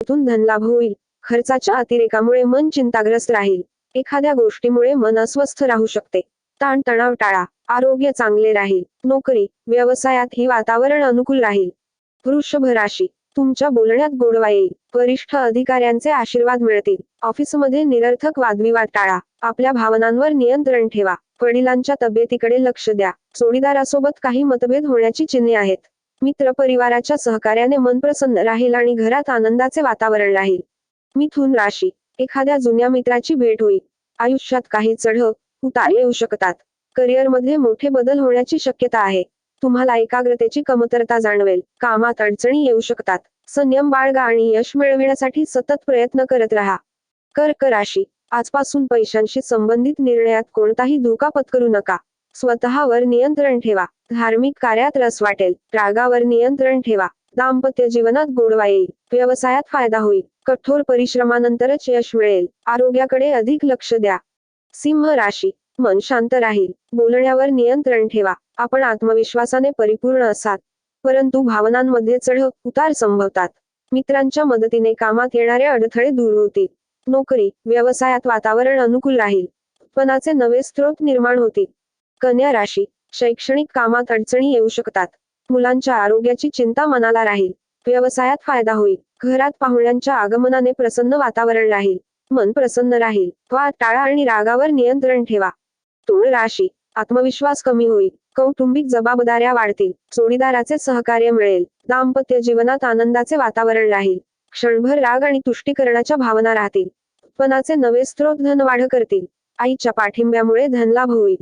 त्यातून धनलाभ होईल. खर्चाच्या अतिरेकामुळे मन चिंताग्रस्त राहील. एखाद्या गोष्टीमुळे मन अस्वस्थ राहू शकते. ताणतणाव टाळा. आरोग्य चांगले राहील. नोकरी व्यवसायात ही वातावरण अनुकूल राहील. वृषभ राशी. तुमच्या बोलण्यात गोडवा येईल. वरिष्ठ अधिकाऱ्यांचे आशीर्वाद मिळतील. ऑफिसमध्ये निरर्थक वादविवाद टाळा. आपल्या भावनांवर नियंत्रण ठेवा. वडिलांच्या तब्येतीकडे लक्ष द्या. जोडीदारासोबत काही मतभेद होण्याची चिन्हे आहेत. मित्र परिवाराच्या सहकार्याने मन प्रसन्न राहील आणि घरात आनंदाचे वातावरण राहील. मिथून राशी. एखाद्या जुन्या मित्राची भेट होईल आयुष्यात काही चढ उतार येऊ शकतात. करिअरमध्ये मोठे बदल होण्याची शक्यता आहे. तुम्हाला एकाग्रतेची कमतरता जाणवेल. कामात अडचणी येऊ शकतात. संयम बाळगा आणि यश मिळविण्यासाठी सतत प्रयत्न करत राहा. कर्क राशी. आजपासून पैशांशी संबंधित निर्णयात कोणताही धोका पत्करू नका. स्वतःवर नियंत्रण ठेवा. धार्मिक कार्यात रस वाटेल. रागावर नियंत्रण ठेवा. दाम्पत्य जीवनात गोडवा येईल. व्यवसायात फायदा होईल. कठोर परिश्रमानंतरच यश मिळेल. आरोग्याकडे अधिक लक्ष द्या. सिंह राशी. मन शांत राहील. बोलण्यावर नियंत्रण ठेवा. आपण आत्मविश्वासाने परिपूर्ण असाल. परंतु भावनांमध्ये चढ उतार संभवतात. मित्रांच्या मदतीने कामात येणारे अडथळे दूर होतील. नोकरी व्यवसायात वातावरण अनुकूल राहील. उत्पन्नाचे नवे स्रोत निर्माण होतील. कन्या राशी शैक्षणिक कामात अडचणी येऊ शकतात. मुलांच्या आरोग्याची चिंता मनाला राहील. व्यवसायात फायदा होईल. घरात पाहुण्यांच्या आगमनाने प्रसन्न वातावरण राहील. मन प्रसन्न राहील. वा टाळा आणि रागावर नियंत्रण ठेवा. तुळ राशी आत्मविश्वास कमी होईल. कौटुंबिक जबाबदाऱ्या वाढतील. जोडीदाराचे सहकार्य मिळेल. दाम्पत्य जीवनात आनंदाचे वातावरण राहील. क्षणभर राग आणि तुष्टीकरणाच्या भावना राहतील. उत्पन्नाचे नवे स्रोत धनवाढ करतील. आईच्या पाठिंब्यामुळे धनलाभ होईल.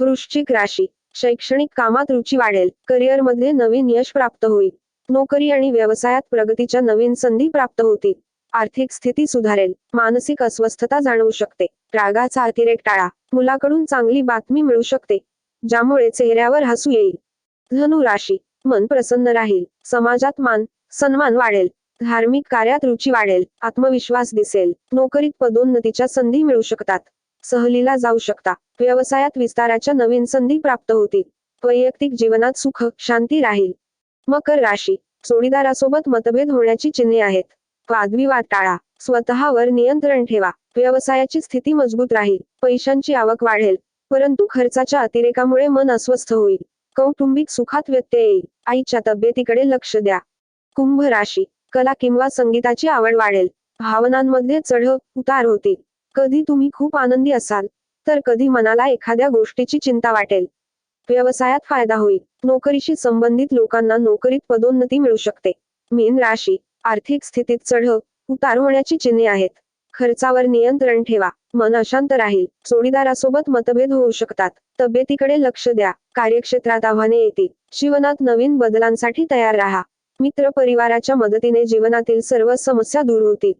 वृश्चिक राशी. शैक्षणिक कामात रुची वाढेल. करिअरमध्ये नवीन यश प्राप्त होईल. नोकरी आणि व्यवसायात प्रगतीच्या नवीन संधी प्राप्त होतील. आर्थिक स्थिती सुधारेल. मानसिक अस्वस्थता जाणवू शकते. रागाचा अतिरेक टाळा. मुलाकडून चांगली बातमी मिळू शकते. ज्यामुळे चेहऱ्यावर हसू येईल. धनु राशी. मन प्रसन्न राहील. समाजात मान सन्मान वाढेल. धार्मिक कार्यात रुची वाढेल. आत्मविश्वास दिसेल. नोकरीत पदोन्नतीच्या संधी मिळू शकतात. सहलीला जाऊ शकता. व्यवसायात विस्ताराच्या नवीन संधी प्राप्त होतील. वैयक्तिक जीवनात सुख शांती राहील. मकर राशी. जोडीदारासोबत मतभेद होण्याची चिन्हे आहेत. वादविवाद टाळा. स्वतःवर नियंत्रण ठेवा. व्यवसायाची स्थिती मजबूत राहील. पैशांची आवक वाढेल. परंतु खर्चाच्या अतिरेकामुळे मन अस्वस्थ होईल. कौटुंबिक सुखात व्यत्यय येईल. आईच्या तब्येतीकडे लक्ष द्या. कुंभ राशी. कला किंवा संगीताची आवड वाढेल. भावनांमध्ये चढ उतार होतील. कधी तुम्ही खूप आनंदी असाल तर कधी मनाला एखाद्या गोष्टीची चिंता वाटेल. व्यवसायात फायदा होईल. नोकरीशी संबंधित लोकांना नोकरीत पदोन्नती मिळू शकते. मीन राशी आर्थिक स्थितीत चढ उतार होण्याची चिन्हे आहेत. खर्चावर नियंत्रण ठेवा. मन अशांत राहील. जोडीदारासोबत मतभेद होऊ शकतात. तब्येतीकडे लक्ष द्या. कार्यक्षेत्रात आव्हाने येतील. जीवनात नवीन बदलांसाठी तयार राहा. मित्र परिवाराच्या मदतीने जीवनातील सर्व समस्या दूर होतील.